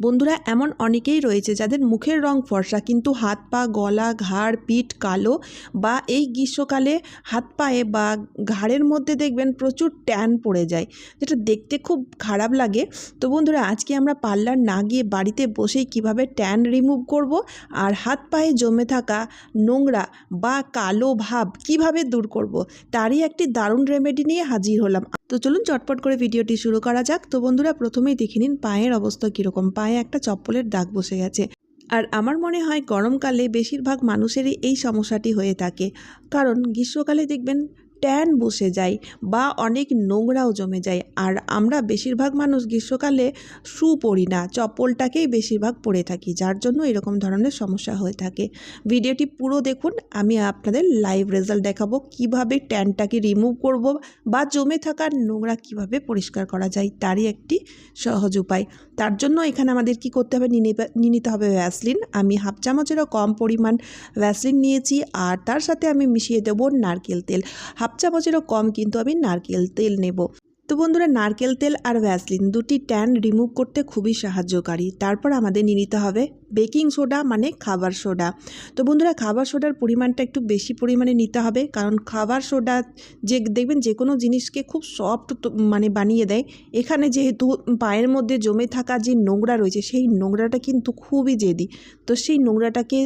বন্ধুরা, এমন অনেকেই রয়েছে যাদের মুখের রং ফর্সা, কিন্তু হাত পা, গলা, ঘাড়, পিঠ কালো বা এই গ্রীষ্মকালে হাত পায়ে বা ঘাড়ের মধ্যে দেখবেন প্রচুর ট্যান পড়ে যায়, যেটা দেখতে খুব খারাপ লাগে। তো বন্ধুরা, আজকে আমরা পার্লার না গিয়ে বাড়িতে বসেই কীভাবে ট্যান রিমুভ করব আর হাত পায়ে জমে থাকা নোংরা বা কালো ভাব কীভাবে দূর করব, তারই একটি দারুণ রেমেডি নিয়ে হাজির হলাম। তো চলুন চটপট করে ভিডিওটি শুরু করা যাক। তো বন্ধুরা, প্রথমেই দেখে নিন পায়ের অবস্থা কীরকম। পায়ে একটা চপ্পলের দাগ বসে গেছে। আর আমার মনে হয় গরমকালে বেশিরভাগ মানুষেরই এই সমস্যাটি হয়ে থাকে। কারণ গ্রীষ্মকালে দেখবেন ট্যান বসে যায় বা অনেক নোংরাও জমে যায়। আর আমরা বেশিরভাগ মানুষ গ্রীষ্মকালে শু পরি না, চপ্পলটাকেই বেশিরভাগ পরে থাকি, যার জন্য এরকম ধরনের সমস্যা হয়ে থাকে। ভিডিওটি পুরো দেখুন, আমি আপনাদের লাইভ রেজাল্ট দেখাবো, কীভাবে ট্যানটাকে রিমুভ করব বা জমে থাকা নোংরা কীভাবে পরিষ্কার করা যায়, তারই একটি সহজ উপায়। তার জন্য এখানে আমাদের কি করতে হবে, নিয়ে নিতে হবে ভ্যাসলিন আমি হাফ চামচেরও কম পরিমাণ ভ্যাসলিন নিয়েছি, আর তার সাথে আমি মিশিয়ে দেবো নারকেল তেল। হাফ চামচেরও কম কিন্তু আমি নারকেল তেল নেব। তো বন্ধুরা, নারকেল তেল আর ভ্যাসলিন দুটি ট্যান রিমুভ করতে খুবই সাহায্যকারী। তারপর আমাদের নিয়ে নিতে হবে বেকিং সোডা মানে খাবার সোডা। তো বন্ধুরা, খাবার সোডার পরিমাণটা একটু বেশি পরিমাণে নিতে হবে, কারণ খাবার সোডা যে, দেখবেন যে কোনো জিনিসকে খুব সফট মানে বানিয়ে দেয়। এখানে যেহেতু পায়ের মধ্যে জমে থাকা যে নোংরা রয়েছে, সেই নোংরাটা কিন্তু খুবই জেদি। তো সেই নোংরাটাকে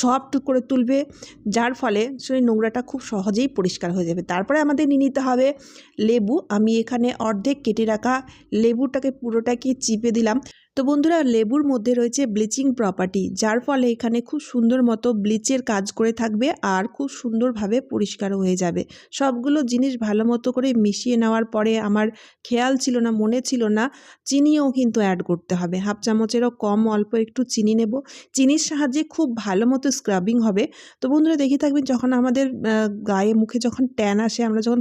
সফট করে তুলবে, যার ফলে সেই নোংরাটা খুব সহজেই পরিষ্কার হয়ে যাবে। তারপরে আমাদের নিয়ে নিতে হবে লেবু। আমি এখানে অর্ধেক কেটে রাখা লেবুটাকে পুরোটাকে চিপে দিলাম। তো বন্ধুরা, লেবুর মধ্যে রয়েছে ব্লিচিং প্রপার্টি যার ফলে এখানে খুব সুন্দর মতো ব্লিচের কাজ করে থাকবে আর খুব সুন্দরভাবে পরিষ্কার হয়ে যাবে। সবগুলো জিনিস ভালো মতো করে মিশিয়ে নেওয়ার পরে আমার খেয়াল ছিল না, মনে ছিল না, চিনিও কিন্তু অ্যাড করতে হবে। হাফ চামচেরও কম, অল্প একটু চিনি নেব। চিনির সাহায্যে খুব ভালো মতো স্ক্রাবিং হবে। তো বন্ধুরা, দেখে থাকবেন, যখন আমাদের গায়ে মুখে যখন ট্যান আসে, আমরা যখন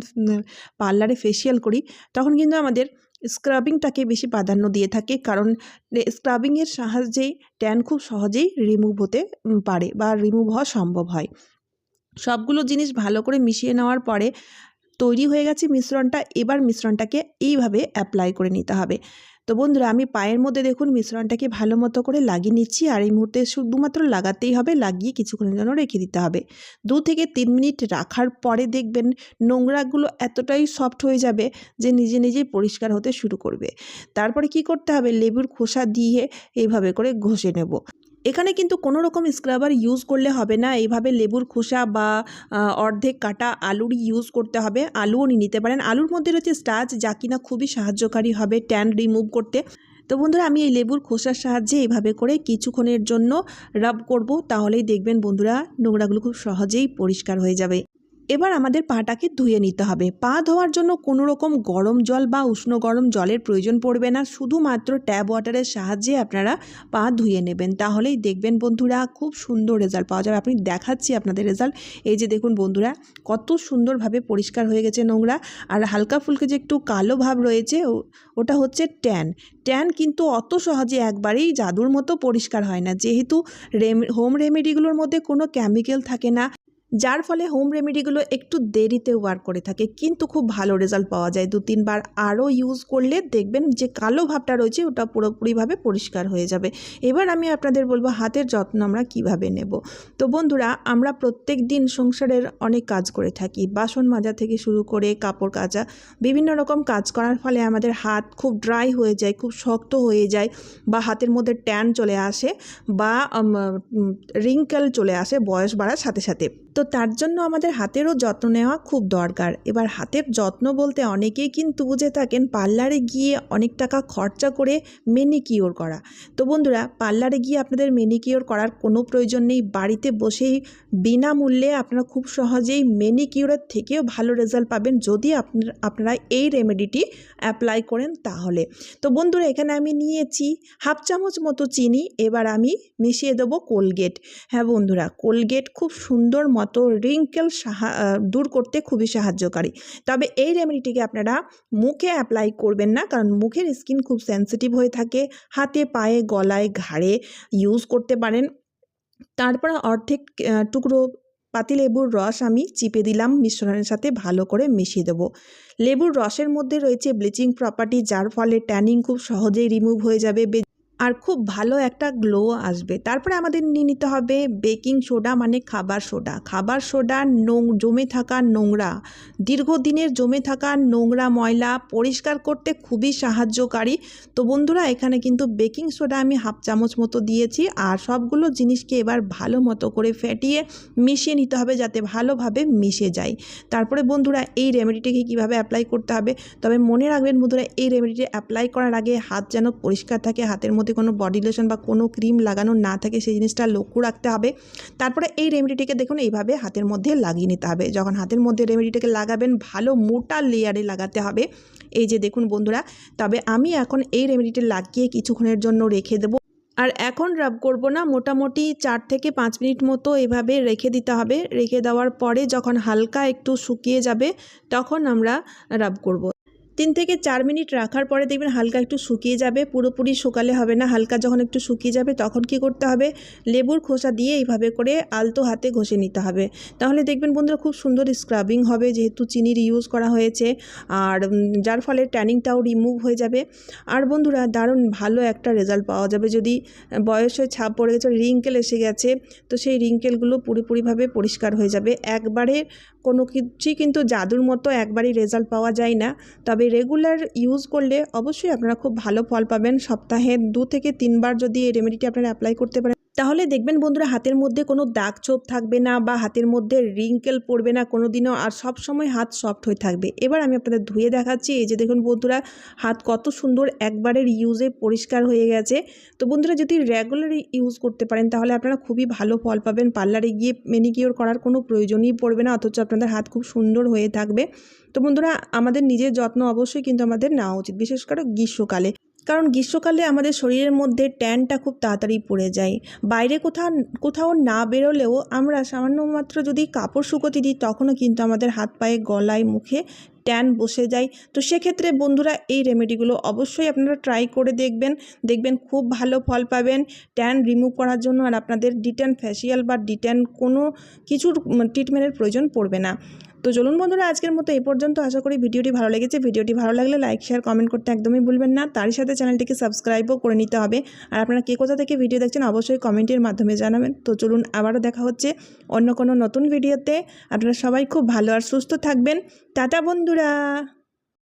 পার্লারে ফেসিয়াল করি, তখন কিন্তু আমাদের স্ক্রাবিংটাকে বেশি প্রাধান্য দিয়ে থাকে। কারণ স্ক্রাবিংয়ের সাহায্যেই ট্যান খুব সহজেই রিমুভ হতে পারে বা রিমুভ হওয়া সম্ভব হয়। সবগুলো জিনিস ভালো করে মিশিয়ে নেওয়ার পরে তৈরি হয়ে গেছে মিশ্রণটা, এবার মিশ্রণটাকে এইভাবে অ্যাপ্লাই করে নিতে হবে। তো বন্ধুরা, আমি পায়ের মধ্যে দেখুন মিশ্রণটাকে ভালো মতো করে লাগিয়ে নিচ্ছি আর এই মুহূর্তে শুধুমাত্র লাগাতেই হবে, লাগিয়ে কিছুক্ষণের জন্য রেখে দিতে হবে। দু থেকে তিন মিনিট রাখার পরে দেখবেন নোংরাগুলো এতটাই সফট হয়ে যাবে যে নিজে নিজেই পরিষ্কার হতে শুরু করবে। তারপরে কি করতে হবে? লেবুর খোসা দিয়ে এইভাবে করে ঘষে নেব। এখানে কিন্তু কোনো রকম স্ক্রাবার ইউজ করলে হবে না। এইভাবে লেবুর খোসা বা অর্ধেক কাটা আলুরই ইউজ করতে হবে। আলুও নিতে পারেন। আলুর মধ্যে রয়েছে স্টাচ যা কিনা খুবই সাহায্যকারী হবে ট্যান রিমুভ করতে। তো বন্ধুরা, আমি এই লেবুর খোসার সাহায্যে এইভাবে করে কিছুক্ষণের জন্য রাব করব। তাহলেই দেখবেন বন্ধুরা, নোংরাগুলো খুব সহজেই পরিষ্কার হয়ে যাবে। এবার আমাদের পাটাকে ধুয়ে নিতে হবে। পা ধোয়ার জন্য কোনো রকম গরম জল বা উষ্ণ গরম জলের প্রয়োজন পড়বে না। শুধুমাত্র ট্যাপ ওয়াটারের সাহায্যে আপনারা পা ধুয়ে নেবেন। তাহলেই দেখবেন বন্ধুরা খুব সুন্দর রেজাল্ট পাওয়া যাবে। আপনি দেখাচ্ছি আপনাদের রেজাল্ট এই যে দেখুন বন্ধুরা, কত সুন্দরভাবে পরিষ্কার হয়ে গেছে নোংরা। আর হালকা ফুলকে যে একটু কালো ভাব রয়েছে ওটা হচ্ছে ট্যান ট্যান কিন্তু অত সহজে একবারেই জাদুর মতো পরিষ্কার হয় না। যেহেতু রেম হোম রেমেডিগুলোর মধ্যে কোনো কেমিক্যাল থাকে না। যার ফলে হোম রেমেডিগুলো একটু দেরিতে ওয়ার্ক করে থাকে, কিন্তু খুব ভালো রেজাল্ট পাওয়া যায়। দু, তিনবার আরও ইউজ করলে দেখবেন যে কালো ভাবটা রয়েছে, ওটা পুরোপুরিভাবে পরিষ্কার হয়ে যাবে। এবার আমি আপনাদের বলব হাতের যত্ন আমরা কীভাবে নেব। তো বন্ধুরা, আমরা প্রত্যেক দিন সংসারের অনেক কাজ করে থাকি। বাসন মাজা থেকে শুরু করে কাপড় কাচা, বিভিন্ন রকম কাজ করার ফলে আমাদের হাত খুব ড্রাই হয়ে যায়, খুব শক্ত হয়ে যায় বা হাতের মধ্যে ট্যান চলে আসে বা রিঙ্কেল চলে আসে বয়স বাড়ার সাথে সাথে। তো তার জন্য আমাদের হাতেরও যত্ন নেওয়া খুব দরকার। এবার হাতের যত্ন বলতে অনেকেই কিন্তু বুঝে থাকেন পার্লারে গিয়ে অনেক টাকা খরচা করে মেনিকিওর করা। তো বন্ধুরা, পার্লারে গিয়ে আপনাদের মেনিকিওর করার কোনো প্রয়োজন নেই। বাড়িতে বসেই বিনামূল্যে আপনারা খুব সহজেই মেনিকিওরের থেকেও ভালো রেজাল্ট পাবেন যদি আপনার এই রেমেডিটি অ্যাপ্লাই করেন তাহলে। তো বন্ধুরা, এখানে আমি নিয়েছি হাফ চামচ মতো চিনি। এবার আমি মিশিয়ে দেবো কোলগেট হ্যাঁ বন্ধুরা কোলগেট খুব সুন্দর মতো রিঙ্কেল সাহা দূর করতে খুবই সাহায্যকারী। তবে এই রেমেডিটিকে আপনারা মুখে অ্যাপ্লাই করবেন না, কারণ মুখের স্কিন খুব সেন্সিটিভ হয়ে থাকে, হাতে, পায়ে, গলায়, ঘাড়ে ইউজ করতে পারেন। তারপর অর্ধেক টুকরো পাতিলেবুর রস আমি চিপে দিলাম, মিশ্রণের সাথে ভালো করে মিশিয়ে দেবো। লেবুর রসের মধ্যে রয়েছে ব্লিচিং প্রপার্টি যার ফলে ট্যানিং খুব সহজেই রিমুভ হয়ে যাবে আর খুব ভালো একটা গ্লো আসবে। তারপরে আমাদের নিয়ে নিতে হবে বেকিং সোডা মানে খাবার সোডা খাবার সোডা নোং জমে থাকা নোংরা। দীর্ঘদিনের জমে থাকা নোংরা ময়লা পরিষ্কার করতে খুবই সাহায্যকারী। তো বন্ধুরা, এখানে কিন্তু বেকিং সোডা আমি হাফ চামচ মতো দিয়েছি আর সবগুলো জিনিসকে এবার ভালো মতো করে ফেটিয়ে মিশিয়ে নিতে হবে যাতে ভালোভাবে মিশে যায়। তারপরে বন্ধুরা, এই রেমেডিটিকে কীভাবে অ্যাপ্লাই করতে হবে? তবে মনে রাখবেন বন্ধুরা, এই রেমেডিটি অ্যাপ্লাই করার আগে হাত যেন পরিষ্কার থাকে, হাতের মধ্যে কোনো বডি লোশন বা কোনো ক্রিম লাগানো না থাকে, সেই জিনিসটা লক্ষ্য রাখতে হবে। তারপরে এই রেমেডিটিকে দেখুন, এইভাবে হাতের মধ্যে লাগিয়ে নিতে হবে। যখন হাতের মধ্যে রেমেডিটিকে লাগাবেন, ভালো মোটা লেয়ারে লাগাতে হবে। এই যে দেখুন বন্ধুরা, তবে আমি এখন এই রেমেডিটি লাগিয়ে কিছুক্ষণের জন্য রেখে দেবো। আর এখন রাব করব না, মোটামুটি চার থেকে পাঁচ মিনিট মতো এভাবে রেখে দিতে হবে। রেখে দেওয়ার পরে যখন হালকা একটু শুকিয়ে যাবে, তখন আমরা রাব করব। তিন থেকে চার মিনিট রাখার পরে দেখবেন হালকা একটু শুকিয়ে যাবে, পুরোপুরি শুকালে হবে না। হালকা যখন একটু শুকিয়ে যাবে তখন কি করতে হবে? লেবুর খোসা দিয়ে এইভাবে করে আলতো হাতে ঘষে নিতে হবে। তাহলে দেখবেন বন্ধুরা খুব সুন্দর স্ক্রাবিং হবে যেহেতু চিনির ইউজ করা হয়েছে। আর যার ফলে ট্যানিংটাও রিমুভ হয়ে যাবে। আর বন্ধুরা দারুণ ভালো একটা রেজাল্ট পাওয়া যাবে। যদি বয়সে ছাপ পড়ে গেছে রিঙ্কেল এসে গেছে, তো সেই রিঙ্কেলগুলো পুরোপুরিভাবে পরিষ্কার হয়ে যাবে। একবারে কোনো কিছুই কিন্তু জাদুর মতো একবারই রেজাল্ট পাওয়া যায় না। তবে রেগুলার ইউজ করলে অবশ্যই আপনারা খুব ভালো ফল পাবেন। সপ্তাহে দু থেকে তিনবার যদি এই রেমেডিটি আপনারা অ্যাপ্লাই করতে পারেন তাহলে দেখবেন বন্ধুরা, হাতের মধ্যে কোনো দাগ ছোপ থাকবে না বা হাতের মধ্যে রিঙ্কেল পড়বে না কোনো দিনও আর সব সময় হাত সফট হয়ে থাকবে। এবার আমি আপনাদের ধুয়ে দেখাচ্ছি, এই যে দেখুন বন্ধুরা, হাত কত সুন্দর একবারের ইউজে পরিষ্কার হয়ে গেছে। তো বন্ধুরা, যদি রেগুলার ইউজ করতে পারেন, তাহলে আপনারা খুবই ভালো ফল পাবেন। পার্লারে গিয়ে মেনিকিওর করার কোনো প্রয়োজনই পড়বে না, অথচ আপনাদের হাত খুব সুন্দর হয়ে থাকবে। তো বন্ধুরা, আমাদের নিজের যত্ন অবশ্যই কিন্তু আমাদের নেওয়া উচিত, বিশেষ করে গ্রীষ্মকালে। কারণ গ্রীষ্মকালে আমাদের শরীরের মধ্যে ট্যানটা খুব তাড়াতাড়ি পড়ে যায়। বাইরে কোথাও কোথাও না বেরোলেও আমরা সামান্য মাত্র যদি কাপড় শুকোতে দিই, তখনও কিন্তু আমাদের হাত পায়ে, গলায়, মুখে ট্যান বসে যায়। তো সেক্ষেত্রে বন্ধুরা এই রেমেডিগুলো অবশ্যই আপনারা ট্রাই করে দেখবেন। দেখবেন খুব ভালো ফল পাবেন। ট্যান রিমুভ করার জন্য আর আপনাদের ডিটেন ফেসিয়াল বা ডিটেন কোনো কিছুর ট্রিটমেন্টের প্রয়োজন পড়বে না। তো চলুন বন্ধুরা, আজকের মতো এই পর্যন্ত। আশা করি ভিডিওটি ভালো লেগেছে। ভিডিওটি ভালো লাগলে লাইক, শেয়ার, কমেন্ট করতে একদমই ভুলবেন না। তারই সাথে চ্যানেলটিকে সাবস্ক্রাইবও করে নিতে হবে। আর আপনারা কে কোথা থেকে ভিডিও দেখছেন, অবশ্যই কমেন্টের মাধ্যমে জানাবেন। তো চলুন, আবারও দেখা হচ্ছে অন্য কোনো নতুন ভিডিওতে। আপনারা সবাই খুব ভালো আর সুস্থ থাকবেন। টাটা বন্ধুরা!